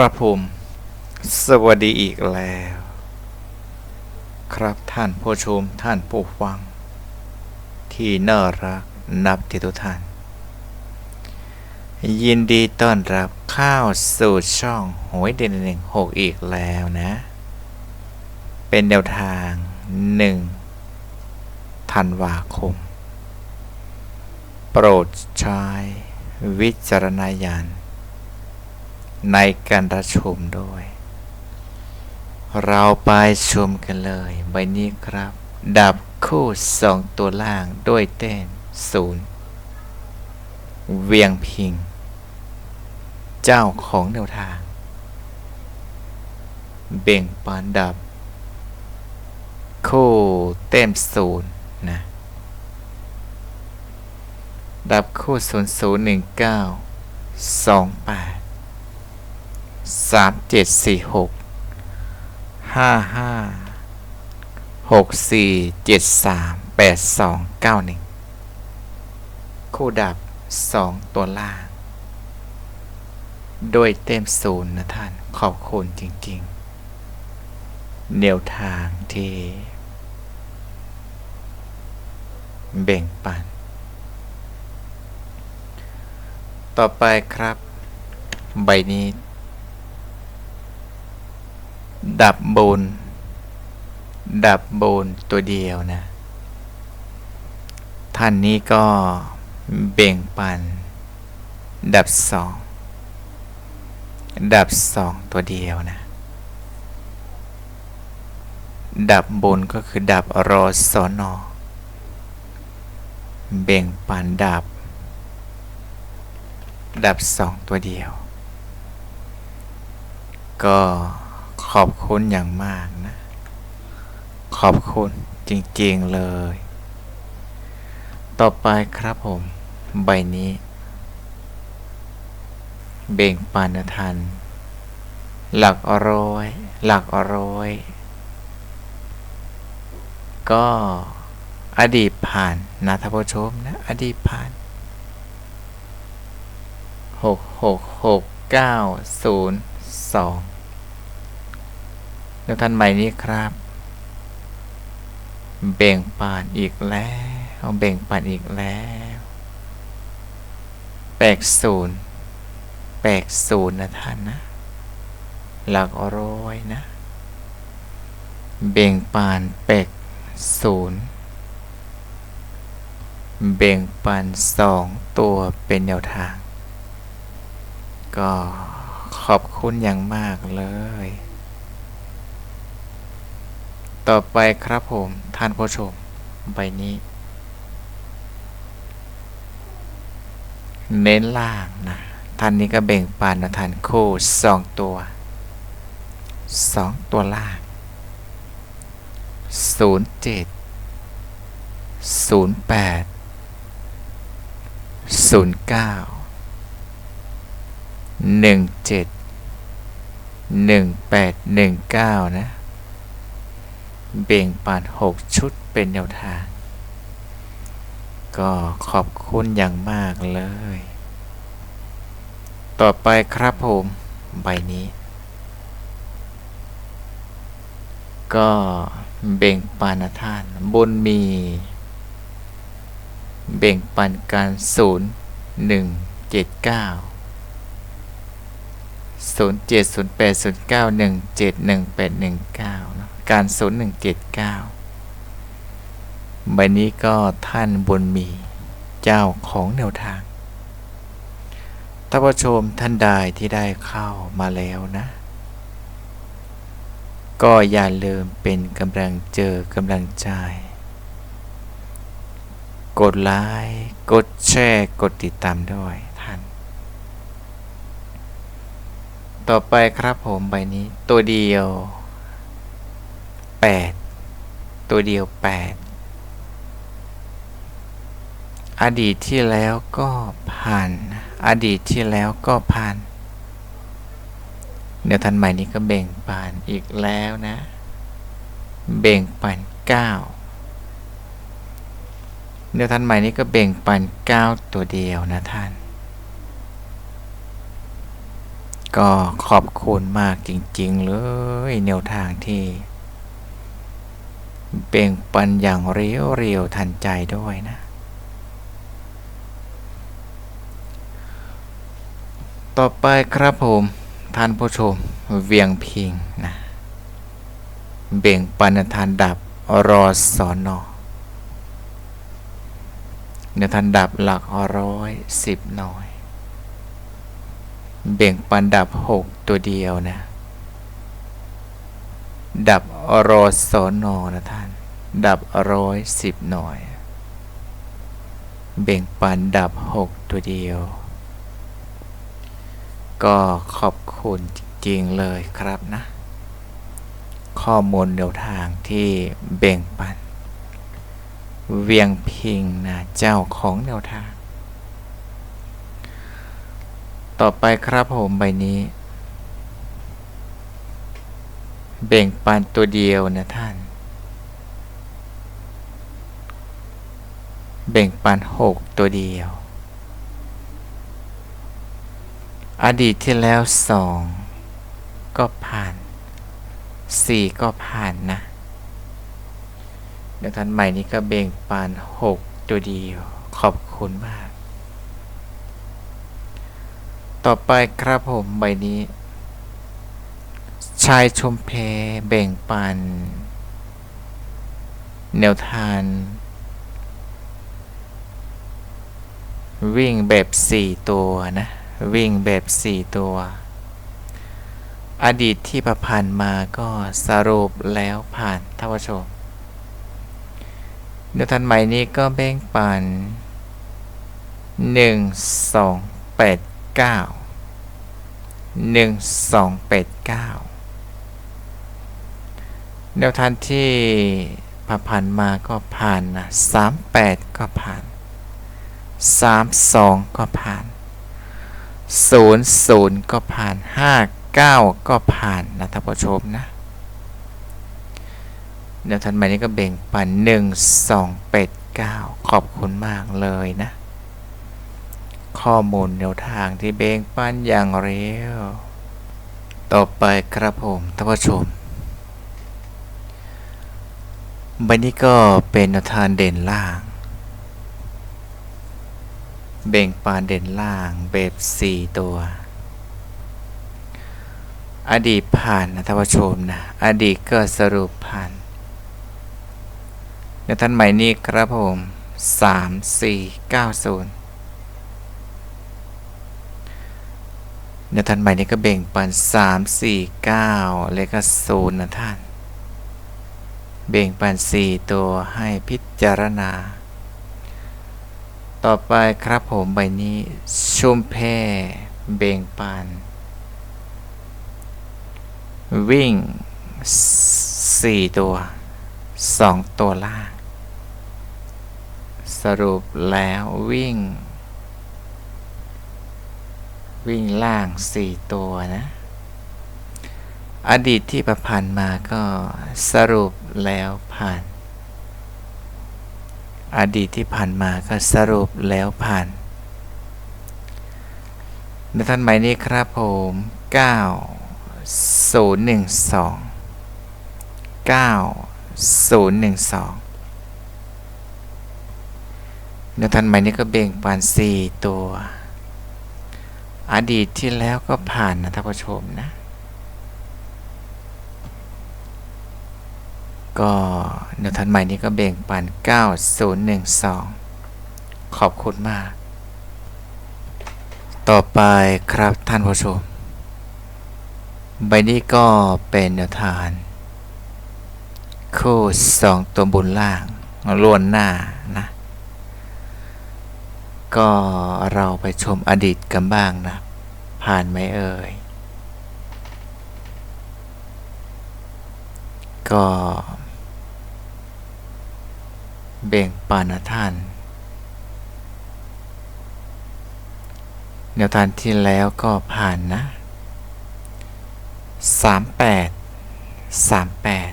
ครับผม สวัสดีอีกแล้ว ครับท่านผู้ชมท่านผู้ฟัง ที่น่ารักนับที่ทุกท่าน ยินดีต้อนรับเข้าสู่ช่องหวยเด่นหนึ่งหกอีกแล้วนะ เป็นแนวทางหนึ่งธันวาคม โปรดใช้วิจารณญาณ ในการรับชมด้วย เราไปชมกันเลย ใบนี้ครับ ดับคู่สองตัวล่างด้วยเต้นศูนย์เวียงพิง เจ้าของแนวทาง เบ่งปานดับ คู่เต็มศูนย์นะดับคู่ศูนย์ศูนย์หนึ่งเก้าสองแปด สามเจ็ดสี่หกห้าห้าหกสี่เจ็ดสามแปดสองเก้าหนึ่งคู่ดับสองตัวล่าง โดยเต็มศูนย์นะท่าน ขอบคุณจริงๆแนวทางที่ เบ่งปัน ต่อไปครับ ใบนี้ ดับบน ดับบนตัวเดียวนะ ท่านนี้ก็เบ่งปัน ดับสอง ดับสองตัวเดียวนะ ดับบนก็คือดับรอสอนอเบ่งปันดับ ดับสองตัวเดียว ก็ อบคุณอย่างมากนะ ขอบคุณจริงๆเลย ต่อไปครับผม ใบนี้ เบ่งปานทัน หลักร้อย หลักร้อย ก็อดีตผ่านนะท่านผู้ชมนะ อดีตผ่านหกหกหกเก้าศูนย์สอง แล้วท่านใหม่นี้ครับ เบ่งปานอีกแล้วเบ่งปานอีกแล้วแปลกศูนย์แปลกศูนย์นะท่านนะ หลักร้อยนะ เบ่งปานแปลกศูนย์เบ่งปันสองตัวเป็นแนวทาง ก็ขอบคุณอย่างมากเลย ต่อไปครับผมท่านผู้ชมใบนี้ เน้นล่างนะท่านนี้ก็เบ่งปานนะท่านคู่สองตัวสองตัวล่างศูนย์เจ็ดศูนย์แปดศูนย์เก้าหนึ่งเจ็ดหนึ่งแปดหนึ่งเก้านะ เบ่งปานหกชุดเป็นแนวทาง ก็ขอบคุณอย่างมากเลย ต่อไปครับผมใบนี้ ก็เบ่งปานท่านบนมี เบ่งปันการศูนย์หนึ่งเจ็ดเก้าศูนย์เจ็ดศูนย์แปดศูนย์เการศูนย์หนึ่งเจ็ดเก้าใบนี้ก็ท่านบนมีเจ้าของแนวทางท่านผู้ชมท่านใดที่ได้เข้ามาแล้วนะ ก็อย่าลืมเป็นกำลังเจอกำลังใจ กดไลค์กดแชร์กดติดตามด้วยท่าน ต่อไปครับผมใบนี้ตัวเดียว 8 ตัวเดียว 8 อดีตที่แล้วก็ผ่าน อดีตที่แล้วก็ผ่านเดี๋ยวทันใหม่นี้ก็เบ่งปานอีกแล้วนะ เบ่งปันเก้าเดี๋ยวทันใหม่นี้ก็เบ่งปันเก้าตัวเดียวนะท่าน ก็ขอบคุณมากจริง ๆ เลยแนวทางที่ เบ่งปันอย่างเรียวเรียวๆทันใจด้วยนะ ต่อไปครับผมท่านผู้ชมเวียงพิงนะ เบ่งปันทานดับรอสอนอเนทันดับหลักร้อยสิบหน่อย เบ่งปันดับหกตัวเดียวนะ ดับรอสอนอนะท่าน ดับร้อยสิบหน่อย เบ่งปันดับหกตัวเดียว ก็ขอบคุณจริงๆเลยครับนะ ข้อมูลแนวทางที่เบ่งปัน เวียงพิงนะเจ้าของแนวทาง ต่อไปครับผมใบนี้ เบ่งปันตัวเดียวนะท่านเบ่งปันหกตัวเดียว อดีตที่แล้วสองก็ผ่านสี่ก็ผ่านนะเดี๋ยวทันใหม่นี้ก็เบ่งปานหกตัวเดียว ขอบคุณมาก ต่อไปครับผมใบนี้ ชายชมเพเบ่งปัน แนวทางวิ่งแบบสี่ตัวนะ วิ่งแบบสี่ตัว อดีตที่ประพันมาก็สรุปแล้วผ่านท่านผู้ชมเดี๋ยวทันใหม่นี้ก็เบ่งปันหนึ่งสองแปดเก้าหนึ่งสองแปดเก้า แนวทันที่ประพันมาก็ผ่านนะสามแปดก็ผ่านสามสองก็ผ่านศูนย์ศูนย์ก็ผ่านห้าเก้าก็ผ่านนะท่านผู้ชมนะเดี๋ยวทันใหม่นี้ก็เบ่งปันหนึ่งสองเป็ดเก้าขอบคุณมากเลยนะ ข้อมูลแนวทางที่เบ่งปันอย่างเร็ว ต่อไปครับผมท่านผู้ชม ใบนี้ก็เป็นทางเด่นล่าง เบ่งปานเด่นล่างแบบสี่ตัว อดีตผ่านนะท่านผู้ชมนะ อดีตก็สรุปผ่านในท่านใหม่นี้ครับผมสามสี่เก้าศูนย์ในท่านใหม่นี้ก็เบ่งปันสามสี่เก้าเลขก็ศูนย์นะท่าน เบ่งปันสี่ตัวให้พิจารณา ต่อไปครับผมใบนี้ชุมแพเบ่งปัน วิ่งสี่ตัวสองตัวล่าง สรุปแล้ววิ่ง วิ่งล่างสี่ตัวนะ อดีตที่ประพันธ์มาก็สรุปแล้วผ่าน อดีตที่ผ่านมาก็สรุปแล้วผ่านในท่านหมายนี้ครับผม 9 0 1 2 9 0 1 2ในท่านหมายนี้ก็เบ่งปาน 4 ตัว อดีตที่แล้วก็ผ่านนะท่านผู้ชมนะ ก็แนวทันใหม่นี้ก็เบ่งปัน 9012 ขอบคุณมาก ต่อไปครับท่านผู้ชม ใบนี้ก็เป็นแนวทางคู่สองตัวบนล่างล้วนหน้านะ ก็เราไปชมอดีตกันบ้างนะ ผ่านไหมเอ่ย ก็ เบ่งปานนะท่าน แนวทางที่แล้วก็ผ่านนะสามแปดสามแปด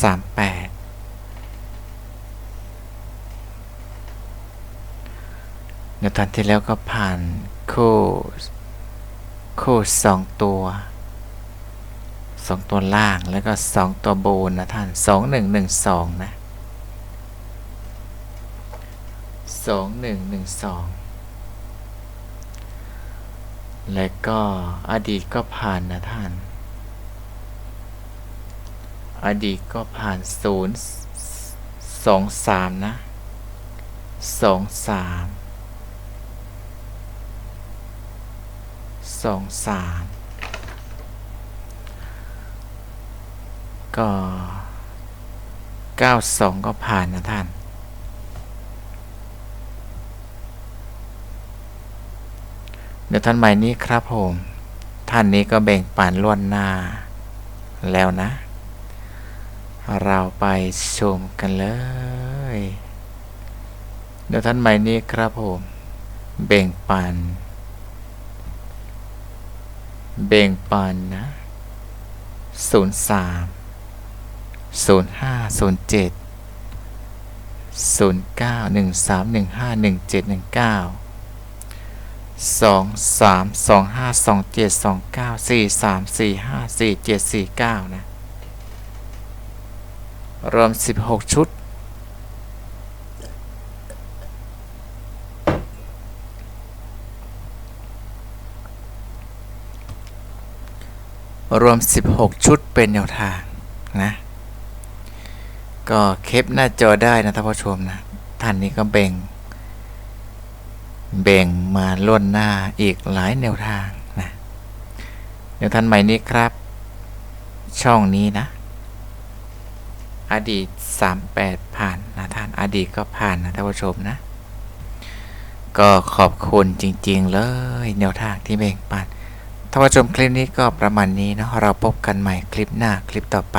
สามแปดแนวทางที่แล้วก็ผ่านคู่ คู่สองตัว 2 ตัวล่างแล้วก็ 2 ตัวบนนะท่าน 2112 นะ 2112 และก็อดีตก็ผ่านนะท่าน อดีตก็ผ่าน 0 2 3 นะ 2 3 2 3 ก็เก้าสองก็ผ่านนะท่าน เดี๋ยวท่านใหม่นี้ครับผม ท่านนี้ก็แบ่งปันล่วงหน้าแล้วนะ เราไปชมกันเลย เดี๋ยวท่านใหม่นี้ครับผม แบ่งปัน แบ่งปันนะศู นย์สามศูนย์ห้าศูนย์เจ็ดศูนย์เก้าหนึ่งสามหนึ่งห้าหนึ่งเจ็ดหนึ่งเก้าสองสามสองห้าสองเจ็ดสองเก้าสี่สามสี่ห้าสี่เจ็ดสี่เก้านะรวม 16 ชุด รวม 16 ชุดเป็นแนวทางนะ ก็เคปหน้าจอได้นะท่านผู้ชมนะท่านนี้ก็แบ่งแบ่งมาล่วงหน้าอีกหลายแนวทางนะเดี๋ยวท่านใหม่นี้ครับ ช่องนี้นะ อดีต 38 ผ่านนะท่านอดีตก็ผ่านนะท่านผู้ชมนะ ก็ขอบคุณจริง ๆ เลยแนวทางที่แบ่งปันท่านผู้ชมคลิปนี้ก็ประมาณนี้เนาะเราพบกันใหม่คลิปหน้าคลิปต่อไป